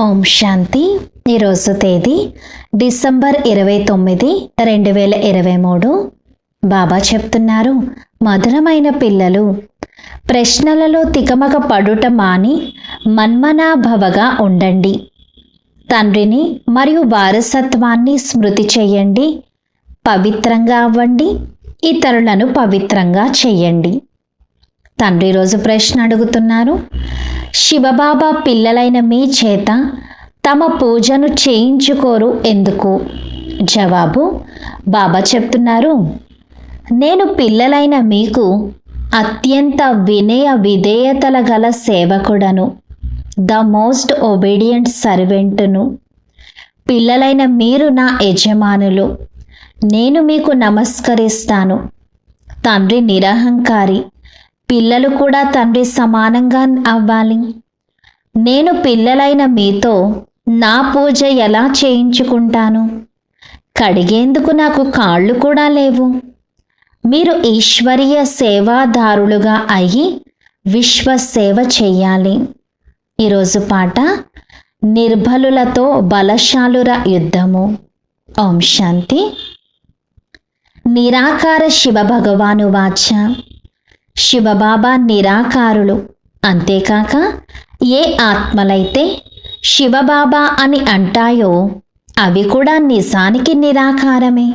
ఓం శాంతి. ఈరోజు తేదీ డిసెంబర్ ఇరవై తొమ్మిది రెండు వేల ఇరవై మూడు. బాబా చెప్తున్నారు మధురమైన పిల్లలు ప్రశ్నలలో తికమక పడుట మాని మన్మనాభవగా ఉండండి. తండ్రిని మరియు వారసత్వాన్ని స్మృతి చేయండి పవిత్రంగా అవ్వండి ఇతరులను పవిత్రంగా చేయండి. తండ్రి రోజు ప్రశ్న అడుగుతున్నారు. శివబాబా పిల్లలైన మీ చేత తమ పూజను చేయించుకోరు ఎందుకు? జవాబు బాబా చెప్తున్నారు. నేను పిల్లలైన మీకు అత్యంత వినయ విధేయతల గల సేవకుడను ద మోస్ట్ ఒబీడియంట్ సర్వెంట్ను. పిల్లలైన మీరు నా యజమానులు నేను మీకు నమస్కరిస్తాను. తండ్రి నిరహంకారి పిల్లలు కూడా తండ్రి సమానంగా అవ్వాలి. నేను పిల్లలైన మీతో నా పూజ ఎలా చేయించుకుంటాను? కడిగేందుకు నాకు కాళ్ళు కూడా లేవు. మీరు ఈశ్వరీయ సేవాదారులుగా అయి విశ్వ సేవ చెయ్యాలి ఈరోజు పాట నిర్బలులతో బలశాలుర యుద్ధము. ఓం శాంతి. నిరాకార శివ భగవాను వాచ. శివబాబా నిరాకారులు. అంతేకాక ఏ ఆత్మలైతే శివబాబా అని అంటాయో అవి కూడా నిజానికి నిరాకారమే.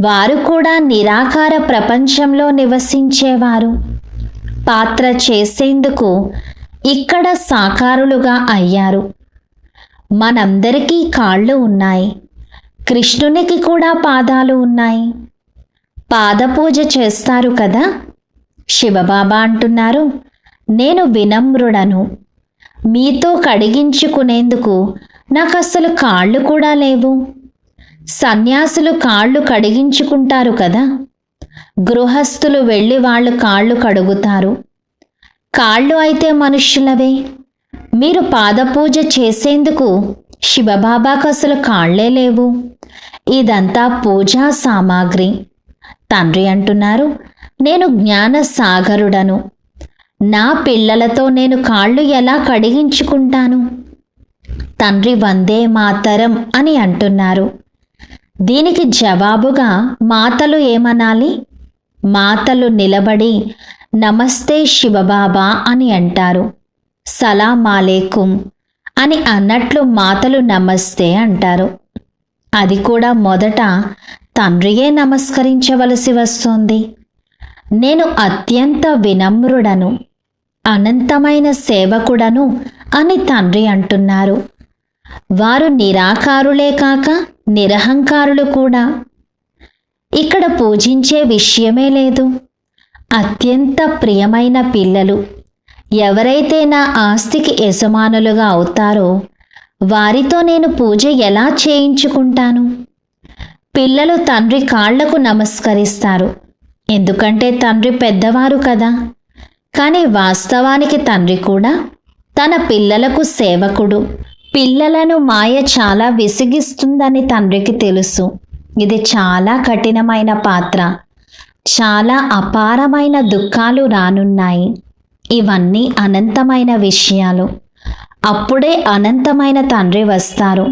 వారు కూడా నిరాకార ప్రపంచంలో నివసించేవారు. పాత్ర చేసేందుకు ఇక్కడ సాకారులుగా అయ్యారు. మనందరికీ కాళ్ళు ఉన్నాయి. కృష్ణునికి కూడా పాదాలు ఉన్నాయి. పాదపూజ చేస్తారు కదా? శివబాబా అంటున్నారు నేను వినమ్రుడను. మీతో కడిగించుకునేందుకు నాకు అసలు కాళ్ళు కూడా లేవు. సన్యాసులు కాళ్ళు కడిగించుకుంటారు కదా. గృహస్థులు వెళ్ళి వాళ్ళు కాళ్ళు కడుగుతారు. కాళ్ళు అయితే మనుష్యులవే మీరు పాదపూజ చేసేందుకు శివబాబాకు అసలు కాళ్ళే లేవు. ఇదంతా పూజా సామాగ్రి. తండ్రి అంటున్నారు నేను జ్ఞాన సాగరుడను నా పిల్లలతో నేను కాళ్ళు ఎలా కడిగించుకుంటాను? తండ్రి వందే మాతరం అని అంటున్నారు. దీనికి జవాబుగా మాతలు ఏమనాలి? మాతలు నిలబడి నమస్తే శివబాబా అని అంటారు. సలామాలేకుం అని అన్నట్లు మాతలు నమస్తే అంటారు. అది కూడా మొదట తండ్రియే నమస్కరించవలసి వస్తుంది. నేను అత్యంత వినమ్రుడను అనంతమైన సేవకుడను అని తండ్రి అంటున్నారు. వారు నిరాకారులే కాక నిరహంకారులు కూడా. ఇక్కడ పూజించే విషయమే లేదు. అత్యంత ప్రియమైన పిల్లలు ఎవరైతే నా ఆస్తికి యజమానులుగా అవుతారో వారితో నేను పూజ ఎలా చేయించుకుంటాను? పిల్లలు తండ్రి కాళ్ళకు నమస్కరిస్తారు. ఎందుకంటే తండ్రి పెద్దవారు కదా. కానీ వాస్తవానికి తండ్రి కూడా తన పిల్లలకు సేవకుడు. పిల్లలను మాయ చాలా విసిగిస్తుందని తండ్రికి తెలుసు. ఇది చాలా కఠినమైన పాత్ర. చాలా అపారమైన దుఃఖాలు రానున్నాయి. ఇవన్నీ అనంతమైన విషయాలు. అప్పుడే అనంతమైన తండ్రి వస్తారు.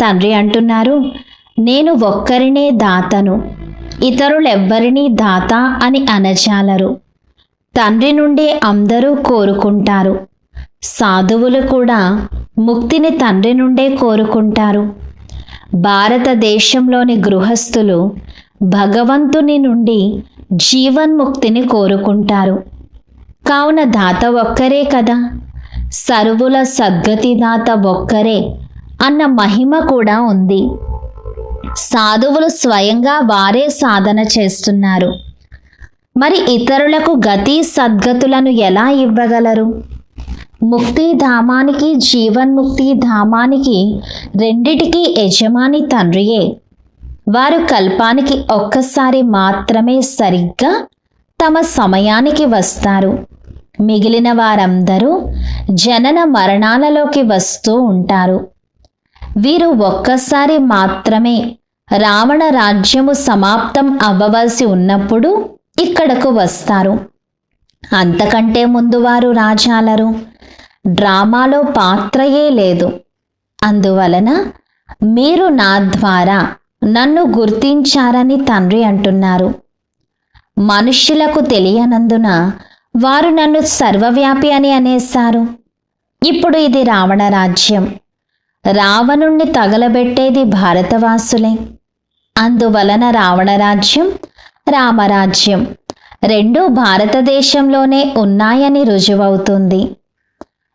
తండ్రి అంటున్నారు నేను ఒక్కరినే దాతను ఇతరులెవ్వరినీ దాత అని అనజాలరు. తండ్రి నుండి అందరూ కోరుకుంటారు. సాధువులు కూడా ముక్తిని తండ్రి నుండే కోరుకుంటారు. భారతదేశంలోని గృహస్థులు భగవంతుని నుండి జీవన్ముక్తిని కోరుకుంటారు. కావున దాత ఒక్కరే కదా. సరువుల సద్గతి దాత ఒక్కరే అన్న మహిమ కూడా ఉంది. సాధువులు స్వయంగా వారే సాధన చేస్తున్నారు. మరి ఇతరులకు గతి సద్గతులను ఎలా ఇవ్వగలరు? ముక్తి ధామానికి జీవన్ముక్తి ధామానికి రెండిటికీ యజమాని తండ్రియే. వారు కల్పానికి ఒక్కసారి మాత్రమే సరిగ్గా తమ సమయానికి వస్తారు. మిగిలిన వారందరూ జనన మరణాలలోకి వస్తూ ఉంటారు. వీరు ఒక్కసారి మాత్రమే రావణ రాజ్యము సమాప్తం అవ్వవలసి ఉన్నప్పుడు ఇక్కడకు వస్తారు. అంతకంటే ముందు వారు రాజాలరు. డ్రామాలో పాత్రయే లేదు. అందువలన మీరు నా ద్వారా నన్ను గుర్తించారని తండ్రి అంటున్నారు. మనుష్యులకు తెలియనందున వారు నన్ను సర్వవ్యాపి అని అనేశారు ఇప్పుడు ఇది రావణ రాజ్యం. రావణుణ్ణి తగలబెట్టేది భారతవాసులే. అందువలన రావణ రాజ్యం రామరాజ్యం రెండూ భారతదేశంలోనే ఉన్నాయని రుజువవుతుంది.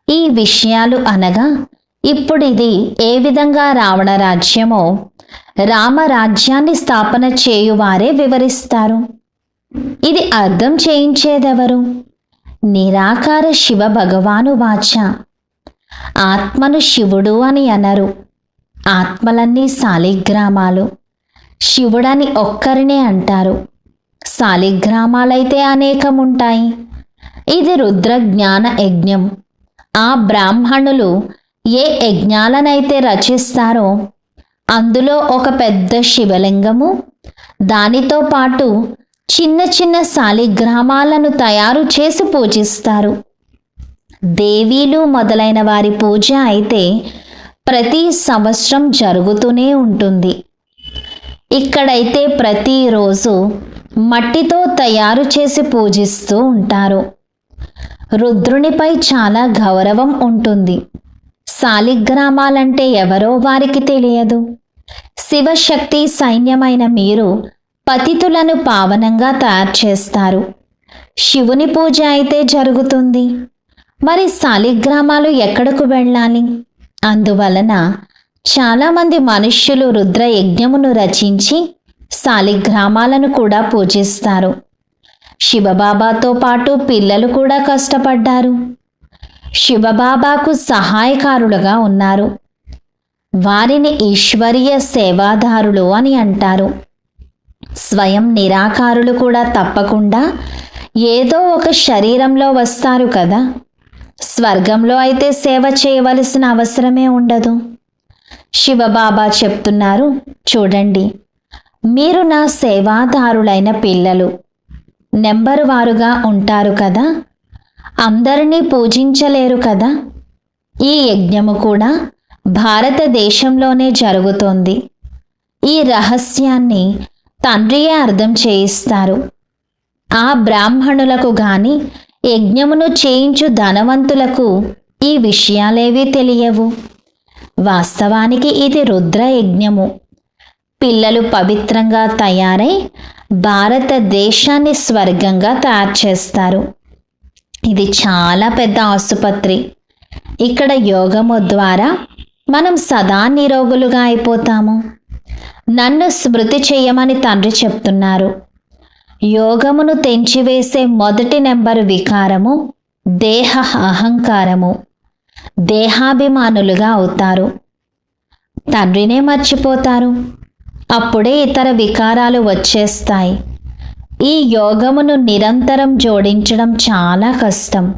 ఈ విషయాలు అనగా ఇప్పుడు ఇది ఏ విధంగా రావణ రాజ్యమో రామరాజ్యాన్ని స్థాపన చేయువారే వివరిస్తారు. ఇది అర్థం చేయించేదెవరు? నిరాకార శివ భగవాను వాచ. ఆత్మను శివుడు అని అనరు. ఆత్మలన్నీ శాలిగ్రామాలు. శివుడని ఒక్కరినే అంటారు. శాలిగ్రామాలైతే అనేకం ఉంటాయి ఇది రుద్ర జ్ఞాన యజ్ఞం. ఆ బ్రాహ్మణులు ఏ యజ్ఞాలనైతే రచిస్తారో అందులో ఒక పెద్ద శివలింగము దానితో పాటు చిన్న చిన్న శాలిగ్రామాలను తయారు చేసి పూజిస్తారు. దేవీలు మొదలైన వారి పూజ అయితే ప్రతి సంవత్సరం జరుగుతూనే ఉంటుంది. ఇక్కడైతే ప్రతిరోజు మట్టితో తయారు చేసి పూజిస్తూ ఉంటారు. రుద్రునిపై చాలా గౌరవం ఉంటుంది. శాలిగ్రామాలంటే ఎవరో వారికి తెలియదు. శివశక్తి సైన్యమైన మీరు పతితులను పావనంగా తయారు చేస్తారు. శివుని పూజ అయితే జరుగుతుంది. మరి శాలిగ్రామాలు ఎక్కడకు వెళ్ళాలి? అందువలన చాలామంది మనుష్యులు రుద్ర యజ్ఞమును రచించి శాలిగ్రామాలను కూడా పూజిస్తారు. శివబాబాతో పాటు పిల్లలు కూడా కష్టపడ్డారు. శివబాబాకు సహాయకారులుగా ఉన్నారు. వారిని ఈశ్వరీయ సేవాదారులు అని అంటారు. స్వయం నిరాకారులు కూడా తప్పకుండా ఏదో ఒక శరీరంలో వస్తారు కదా. స్వర్గంలో అయితే సేవ చేయవలసిన అవసరమే ఉండదు. శివబాబా చెప్తున్నారు. చూడండి. మీరు నా సేవాదారులైన పిల్లలు. నెంబరు వారుగా ఉంటారు కదా. అందరినీ పూజించలేరు కదా. ఈ యజ్ఞము కూడా భారతదేశంలోనే జరుగుతోంది. ఈ రహస్యాన్ని తండ్రియే అర్థం చేయిస్తారు? ఆ బ్రాహ్మణులకు గాని యజ్ఞమును చేయించు ధనవంతులకు ఈ విషయాలేవీ తెలియవు. వాస్తవానికి ఇది రుద్ర యజ్ఞము పిల్లలు పవిత్రంగా తయారై భారతదేశాన్ని స్వర్గంగా తయారు చేస్తారు. ఇది చాలా పెద్ద ఆసుపత్రి. ఇక్కడ యోగము ద్వారా మనం సదా నిరోగులుగా అయిపోతాము. నన్ను స్మృతి చేయమని తండ్రి చెప్తున్నారు. యోగమును తెంచివేసే మొదటి నెంబరు వికారము దేహ అహంకారము. దేహాభిమానులుగా అవుతారు. తండ్రినే మర్చిపోతారు. అప్పుడే ఇతర వికారాలు వచ్చేస్తాయి. ఈ యోగమును నిరంతరం జోడించడం చాలా కష్టం.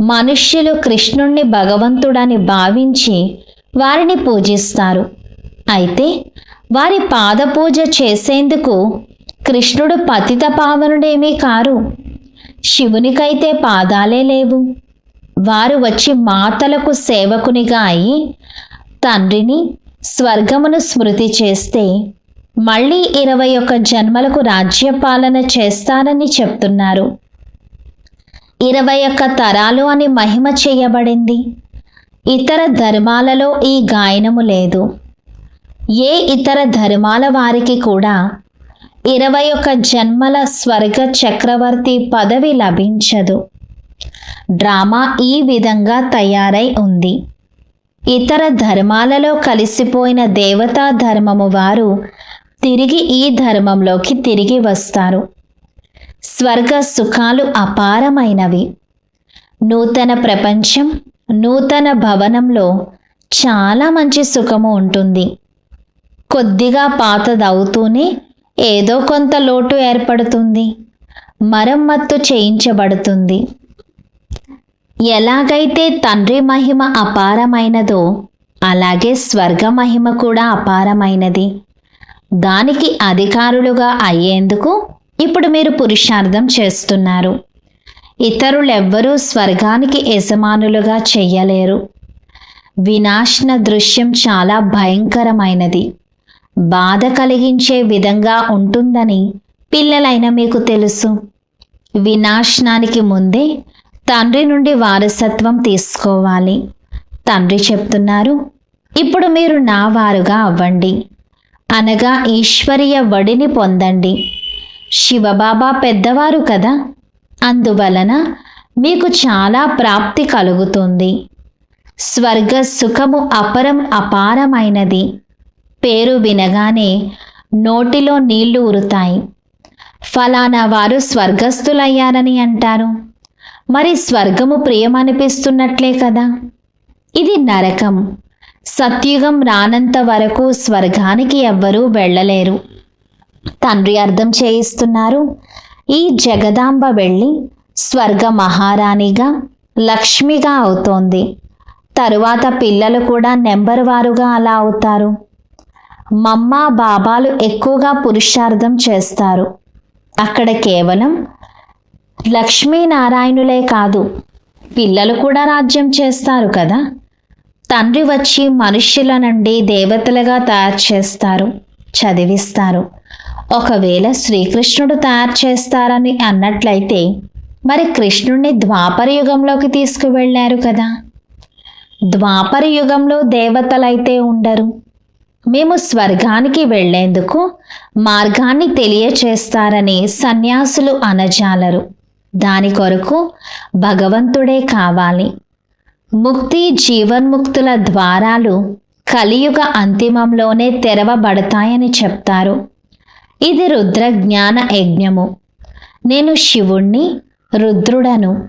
మనుష్యులు కృష్ణుణ్ణి భగవంతుడని భావించి వారిని పూజిస్తారు. అయితే వారి పాదపూజ చేసేందుకు కృష్ణుడు పతిత పావనుడేమీ కారు. శివునికైతే పాదాలే లేవు. వారు వచ్చి మాతలకు సేవకునిగా అయి తండ్రిని స్వర్గమును స్మృతి చేస్తే మళ్ళీ ఇరవై ఒక్క జన్మలకు రాజ్యపాలన చేస్తారని చెప్తున్నారు. ఇరవై ఒక్క తరాలు అని మహిమ చేయబడింది. ఇతర ధర్మాలలో ఈ గాయనము లేదు. ఏ ఇతర ధర్మాల వారికి కూడా ఇరవై ఒక్క జన్మల స్వర్గ చక్రవర్తి పదవి లభించదు. డ్రామా ఈ విధంగా తయారై ఉంది. ఇతర ధర్మాలలో కలిసిపోయిన దేవతా ధర్మము వారు తిరిగి ఈ ధర్మంలోకి తిరిగి వస్తారు. స్వర్గ సుఖాలు అపారమైనవి. నూతన ప్రపంచం నూతన భవనంలో చాలా మంచి సుఖము ఉంటుంది. కొద్దిగా పాతదవుతూనే ఏదో కొంత లోటు ఏర్పడుతుంది. మరమ్మత్తు చేయించబడుతుంది. ఎలాగైతే తండ్రి మహిమ అపారమైనదో అలాగే స్వర్గ మహిమ కూడా అపారమైనది. దానికి అధికారులుగా అయ్యేందుకు ఇప్పుడు మీరు పురుషార్థం చేస్తున్నారు. ఇతరులెవ్వరూ స్వర్గానికి యజమానులుగా చెయ్యలేరు. వినాశన దృశ్యం చాలా భయంకరమైనది. బాధ కలిగించే విధంగా ఉంటుందని పిల్లలైన మీకు తెలుసు. వినాశనానికి ముందే తండ్రి నుండి వారసత్వం తీసుకోవాలి. తండ్రి చెప్తున్నారు ఇప్పుడు మీరు నా వారుగా అవ్వండి. అనగా ఈశ్వరీయ వడిని పొందండి. శివబాబా పెద్దవారు కదా అందువలన మీకు చాలా ప్రాప్తి కలుగుతుంది. స్వర్గ సుఖము అపరం అపారమైనది. పేరు వినగానే నోటిలో నీళ్ళు ఉరుతాయి ఫలానా వారు స్వర్గస్థులయ్యారని అంటారు. మరి స్వర్గము ప్రియమనిపిస్తున్నట్లే కదా? ఇది నరకం. సత్యుగం రానంత వరకు స్వర్గానికి ఎవ్వరూ వెళ్ళలేరు. తండ్రి అర్థం చేయిస్తున్నారు. ఈ జగదాంబ వెళ్ళి స్వర్గ మహారాణిగా లక్ష్మిగా అవుతోంది. తరువాత పిల్లలు కూడా నెంబర్ వారుగా అలా అవుతారు. మమ్మ బాబాలు ఎక్కువగా పురుషార్థం చేస్తారు. అక్కడ కేవలం లక్ష్మీనారాయణులే కాదు పిల్లలు కూడా రాజ్యం చేస్తారు కదా. తండ్రి వచ్చి మనుష్యుల నుండి దేవతలుగా తయారు చేస్తారు చదివిస్తారు. ఒకవేళ శ్రీకృష్ణుడు తయారు చేస్తారని అన్నట్లయితే మరి కృష్ణుణ్ణి ద్వాపర యుగంలోకి తీసుకువెళ్ళారు కదా. ద్వాపర యుగంలో దేవతలైతే ఉండరు. మేము స్వర్గానికి వెళ్ళేందుకు మార్గాన్ని తెలియచేస్తారని సన్యాసులు అనజాలరు. దాని కొరకు భగవంతుడే కావాలి. ముక్తి జీవన్ముక్తుల ద్వారాలు కలియుగ అంతిమంలోనే తెరవబడతాయని చెప్తారు. ఇది రుద్ర జ్ఞాన యజ్ఞము. నేను శివుణ్ణి రుద్రుడను.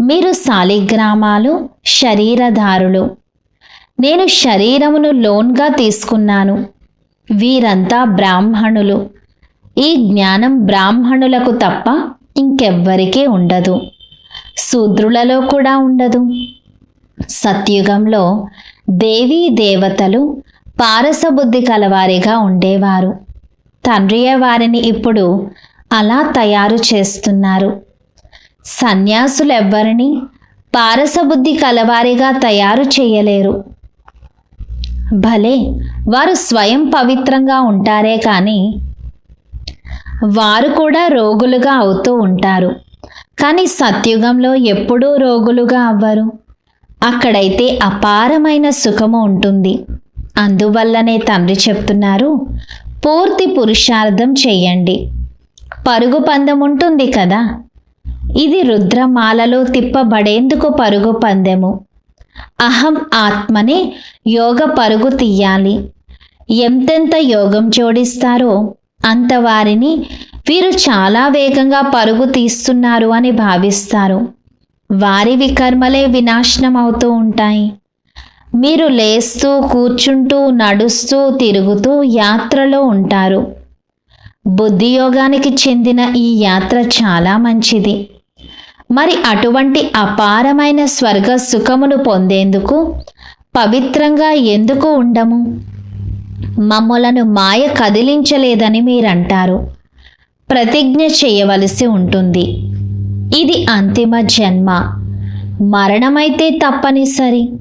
మీరు శాలిగ్రామాలు శరీరధారులు. నేను శరీరమును లోన్గా తీసుకున్నాను. వీరంతా బ్రాహ్మణులు. ఈ జ్ఞానం బ్రాహ్మణులకు తప్ప ఇంకెవ్వరికీ ఉండదు. శూద్రులలో కూడా ఉండదు. సత్యుగంలో దేవీ దేవతలు పారసబుద్ధి కలవారిగా ఉండేవారు. తండ్రియే వారిని ఇప్పుడు అలా తయారు చేస్తున్నారు. సన్యాసులెవ్వరిని పారసబుద్ధి కలవారిగా తయారు చేయలేరు. భలే! వారు స్వయం పవిత్రంగా ఉంటారే కానీ వారు కూడా రోగులుగా అవుతూ ఉంటారు. కానీ సత్యుగంలో ఎప్పుడూ రోగులుగా అవ్వరు. అక్కడైతే అపారమైన సుఖము ఉంటుంది. అందువల్లనే తండ్రి చెప్తున్నారు పూర్తి పురుషార్థం చెయ్యండి పరుగు పందెం ఉంటుంది కదా? ఇది రుద్రమాలలో తిప్పబడేందుకు పరుగు పందెము? అహం ఆత్మనే యోగ పరుగు తీయాలి. ఎంతెంత యోగం జోడిస్తారో అంత వారిని వీరు చాలా వేగంగా పరుగు తీస్తున్నారు అని భావిస్తారు. వారి వికర్మలే వినాశనం అవుతూ ఉంటాయి. మీరు లేస్తూ కూర్చుంటూ నడుస్తూ తిరుగుతూ యాత్రలో ఉంటారు. బుద్ధి యోగానికి చెందిన ఈ యాత్ర చాలా మంచిది. మరి అటువంటి అపారమైన స్వర్గ సుఖమును పొందేందుకు పవిత్రంగా ఎందుకు ఉండము? మమ్మలను మాయ కదిలించలేదని మీరంటారు. ప్రతిజ్ఞ చేయవలసి ఉంటుంది. ఇది అంతిమ జన్మ. మరణమైతే తప్పనిసరి.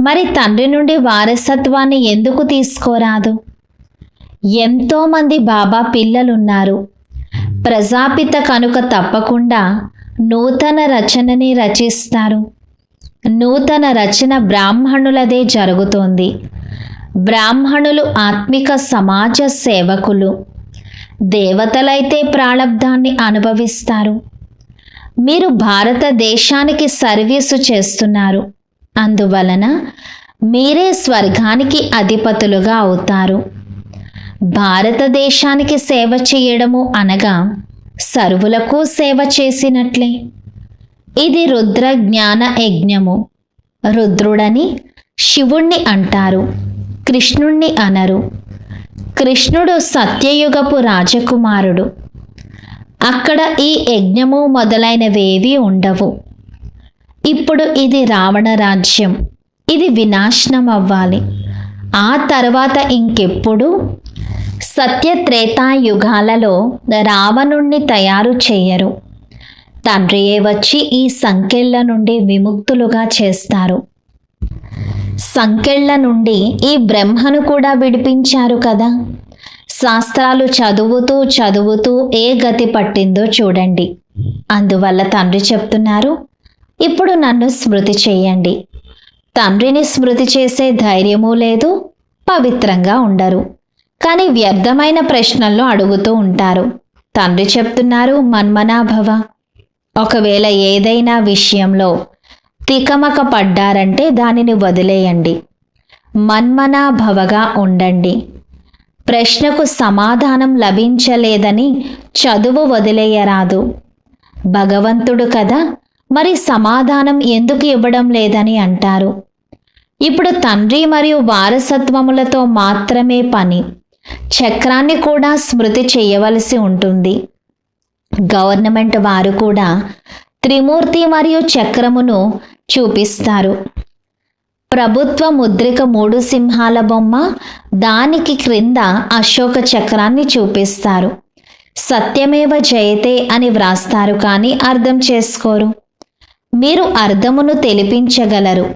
మరి తండ్రి నుండి వారసత్వాన్ని ఎందుకు తీసుకోరాదు? ఎంతోమంది బాబా పిల్లలున్నారు. ప్రజాపిత కనుక తప్పకుండా నూతన రచనని రచిస్తారు. నూతన రచన బ్రాహ్మణులదే జరుగుతోంది. బ్రాహ్మణులు ఆత్మిక సమాజ సేవకులు. దేవతలైతే ప్రాళబ్ధాన్ని అనుభవిస్తారు. మీరు భారతదేశానికి సర్వీసు చేస్తున్నారు. అందువలన మీరే స్వర్గానికి అధిపతులుగా అవుతారు. భారతదేశానికి సేవ చేయడము అనగా సర్వులకు సేవ చేసినట్లే. ఇది రుద్ర జ్ఞాన యజ్ఞము. రుద్రుడని శివుణ్ణి అంటారు. కృష్ణుణ్ణి అనరు. కృష్ణుడు సత్యయుగపు రాజకుమారుడు. అక్కడ ఈ యజ్ఞము మొదలైనవేవి ఉండవు. ఇప్పుడు ఇది రావణ రాజ్యం. ఇది వినాశనం అవ్వాలి ఆ తర్వాత ఇంకెప్పుడు? సత్యత్రేతాయుగాలలో రావణుణ్ణి తయారు చేయరు. తండ్రియే వచ్చి ఈ సంఖ్యల నుండి విముక్తులుగా చేస్తారు. సంకెళ్ళ నుండి ఈ బ్రహ్మను కూడా విడిపించారు కదా. శాస్త్రాలు చదువుతూ చదువుతూ ఏ గతి పట్టిందో చూడండి. అందువల్ల తండ్రి చెప్తున్నారు ఇప్పుడు నన్ను స్మృతి చేయండి. తండ్రిని స్మృతి చేసే ధైర్యమూ లేదు పవిత్రంగా ఉండరు. కానీ వ్యర్థమైన ప్రశ్నల్లో అడుగుతూ ఉంటారు. తండ్రి చెప్తున్నారు మన్మనాభవ ఒకవేళ ఏదైనా విషయంలో తికమక పడ్డారంటే దానిని వదిలేయండి. మన్మనాభవగా ఉండండి. ప్రశ్నకు సమాధానం లభించలేదని చదువు వదిలేయరాదు. భగవంతుడు కదా మరి సమాధానం ఎందుకు ఇవ్వడం లేదని అంటారు. ఇప్పుడు తండ్రి మరియు వారసత్వములతో మాత్రమే పని. చక్రాన్ని కూడా స్మృతి చేయవలసి ఉంటుంది. గవర్నమెంట్ వారు కూడా త్రిమూర్తి మరియు చక్రమును చూపిస్తారు. ప్రభుత్వ ముద్రిక మూడు సింహాల బొమ్మ దానికి క్రింద అశోక చక్రాన్ని చూపిస్తారు. సత్యమేవ జయతే అని వ్రాస్తారు కానీ అర్థం చేసుకోరు. మీరు అర్థమును తెలిపించగలరు.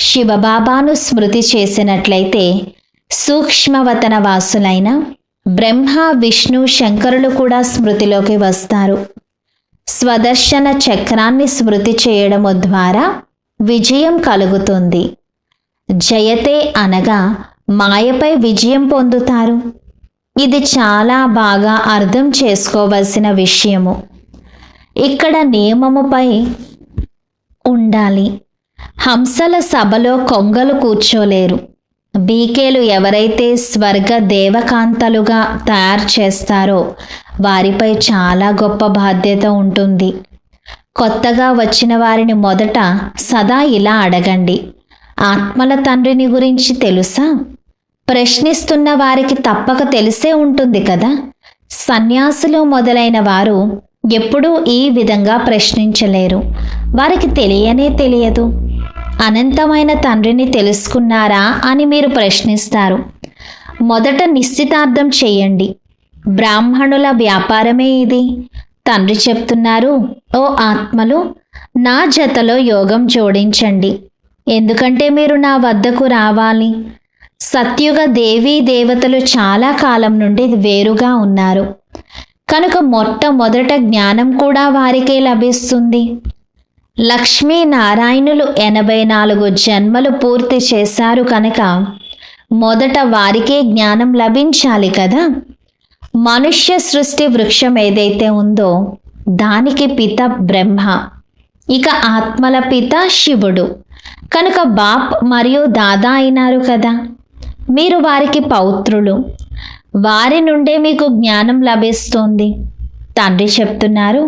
శివబాబాను స్మృతి చేసినట్లయితే సూక్ష్మవతన వాసులైన బ్రహ్మ విష్ణు శంకరులు కూడా స్మృతిలోకి వస్తారు. స్వదర్శన చక్రాన్ని స్మృతి చేయడము ద్వారా విజయం కలుగుతుంది. జయతే అనగా మాయపై విజయం పొందుతారు. ఇది చాలా బాగా అర్థం చేసుకోవలసిన విషయము. ఇక్కడ నియమముపై ఉండాలి. హంసల సభలో కొంగలు కూర్చోలేరు. బీకేలు ఎవరైతే స్వర్గ దేవకాంతలుగా తయారు చేస్తారో వారిపై చాలా గొప్ప బాధ్యత ఉంటుంది. కొత్తగా వచ్చిన వారిని మొదట సదా ఇలా అడగండి. ఆత్మల తండ్రిని గురించి తెలుసా? ప్రశ్నిస్తున్న వారికి తప్పక తెలిసే ఉంటుంది కదా? సన్యాసులు మొదలైన వారు ఎప్పుడూ ఈ విధంగా ప్రశ్నించలేరు. వారికి తెలియనే తెలియదు. అనంతమైన తండ్రిని తెలుసుకున్నారా అని మీరు ప్రశ్నిస్తారు. మొదట నిశ్చితార్థం చేయండి. బ్రాహ్మణుల వ్యాపారమే ఇది. తండ్రి చెప్తున్నారు ఓ ఆత్మలు నా జతలో యోగం జోడించండి. ఎందుకంటే మీరు నా వద్దకు రావాలి. సత్యుగ దేవీ దేవతలు చాలా కాలం నుండి వేరుగా ఉన్నారు. కనుక మొట్టమొదట జ్ఞానం కూడా వారికే లభిస్తుంది. లక్ష్మీనారాయణులు ఎనభై నాలుగు జన్మలు పూర్తి చేశారు కనుక మొదట వారికే జ్ఞానం లభించాలి కదా? మనుష్య సృష్టి వృక్షం ఏదైతే ఉందో దానికి పిత బ్రహ్మ ఇక ఆత్మల పిత శివుడు. కనుక బాప్ మరియు దాదా అయినారు కదా? మీరు వారికి పౌత్రులు. వారి నుండే మీకు జ్ఞానం లభిస్తుంది. తండ్రి చెప్తున్నారు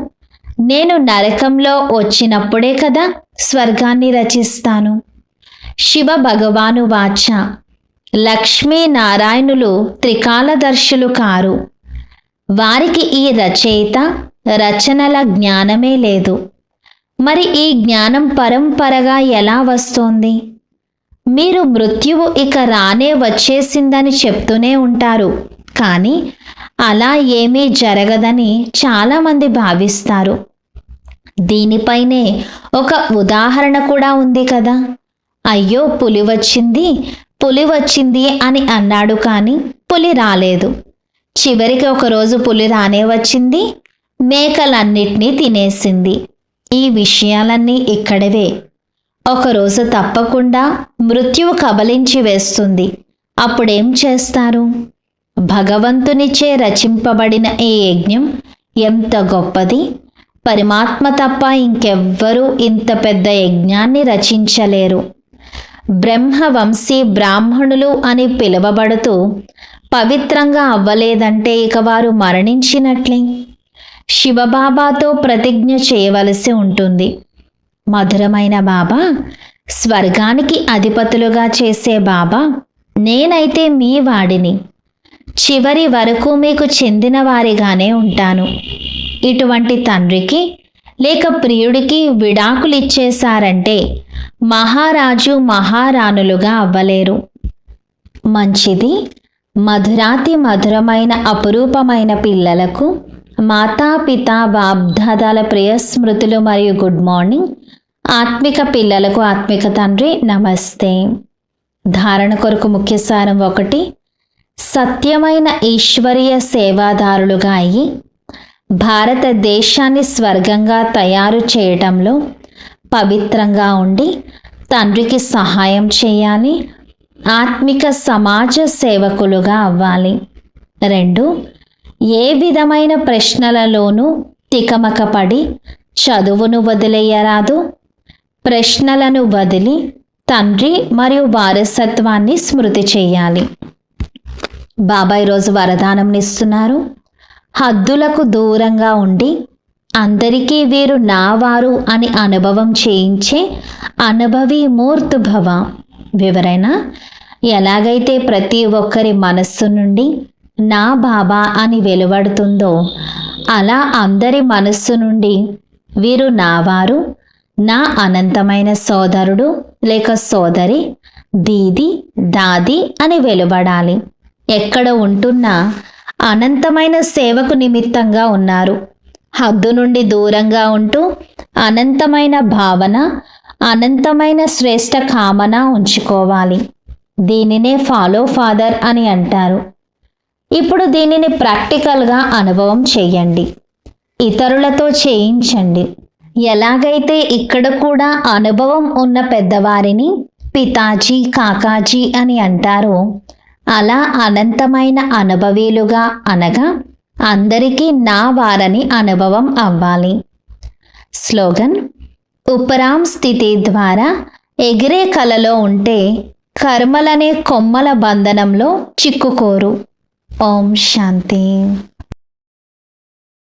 నేను నరకంలో వచ్చినప్పుడే కదా స్వర్గాన్ని రచిస్తాను. శివ భగవాను వాచ. లక్ష్మీ నారాయణులు త్రికాలదర్శులు కారు. వారికి ఈ రచయిత రచనల జ్ఞానమే లేదు. మరి ఈ జ్ఞానం పరంపరగా ఎలా వస్తోంది? మీరు మృత్యువు ఇక రానే వచ్చేసిందని చెప్తూనే ఉంటారు. కానీ అలా ఏమీ జరగదని చాలామంది భావిస్తారు. దీనిపైనే ఒక ఉదాహరణ కూడా ఉంది కదా. అయ్యో పులి వచ్చింది పులి వచ్చింది అని అన్నాడు కానీ పులి రాలేదు. చివరికి ఒకరోజు పులి రానే వచ్చింది మేకలన్నిటినీ తినేసింది. ఈ విషయాలన్నీ ఇక్కడవే. ఒకరోజు తప్పకుండా మృత్యువు కబలించి వేస్తుంది. అప్పుడేం చేస్తారు? భగవంతునిచే రచింపబడిన ఈ యజ్ఞం ఎంత గొప్పది! పరమాత్మ తప్ప ఇంకెవ్వరూ ఇంత పెద్ద యజ్ఞాన్ని రచించలేరు. బ్రహ్మవంశీ బ్రాహ్మణులు అని పిలువబడుతూ పవిత్రంగా అవ్వలేదంటే ఇక వారు మరణించినట్లే. శివబాబాతో ప్రతిజ్ఞ చేయవలసి ఉంటుంది. మధురమైన బాబా స్వర్గానికి అధిపతులుగా చేసే బాబా నేనైతే మీ వాడిని. చివరి వరకు మీకు చెందిన వారిగానే ఉంటాను. ఇటువంటి తండ్రికి లేక ప్రియుడికి విడాకులు ఇచ్చేశారంటే మహారాజు మహారాణులుగా అవ్వలేరు. మంచిది మధురాతి మధురమైన అపురూపమైన పిల్లలకు మాతాపిత బాబ్దాదాల ప్రియ స్మృతులు మరియు గుడ్ మార్నింగ్. ఆత్మిక పిల్లలకు ఆత్మిక తండ్రి నమస్తే. ధారణ కొరకు ముఖ్య సారం ఒకటి సత్యమైన ఈశ్వరీయ సేవాదారులుగా అయ్యి భారతదేశాన్ని స్వర్గంగా తయారు చేయటంలో పవిత్రంగా ఉండి తండ్రికి సహాయం చేయాలి ఆత్మిక సమాజ సేవకులుగా అవ్వాలి. రెండు ఏ విధమైన ప్రశ్నలలోనూ తికమకపడి చదువును వదిలేయరాదు. ప్రశ్నలను వదిలి తండ్రి మరియు వారసత్వాన్ని స్మృతి చేయాలి. బాబాయ్ రోజు వరదానంనిస్తున్నారు హద్దులకు దూరంగా ఉండి అందరికీ వీరు నా వారు అని అనుభవం చేయించే అనుభవి మూర్తుభవ. వివరైనా ఎలాగైతే ప్రతి ఒక్కరి మనస్సు నుండి నా బాబా అని వెలువడుతుందో అలా అందరి మనస్సు నుండి వీరు నావారు నా అనంతమైన సోదరుడు లేక సోదరి దీది దాది అని వెలువడాలి. ఎక్కడ ఉంటున్నా అనంతమైన సేవకు నిమిత్తంగా ఉన్నారు. హద్దు నుండి దూరంగా ఉంటూ అనంతమైన భావన అనంతమైన శ్రేష్ట కామన ఉంచుకోవాలి. దీనినే ఫాలో ఫాదర్ అని అంటారు. ఇప్పుడు దీనిని ప్రాక్టికల్గా అనుభవం చేయండి. ఇతరులతో చేయించండి. ఎలాగైతే ఇక్కడ కూడా అనుభవం ఉన్న పెద్దవారిని పితాజీ కాకాజీ అని అంటారో అలా అనంతమైన అనుభవీలుగా అనగా అందరికీ నా వారని అనుభవం అవ్వాలి. స్లోగన్ ఉపరాం స్థితి ద్వారా ఎగిరే కలలో ఉంటే కర్మలనే కొమ్మల బంధనంలో చిక్కుకోరు. ఓం శాంతి.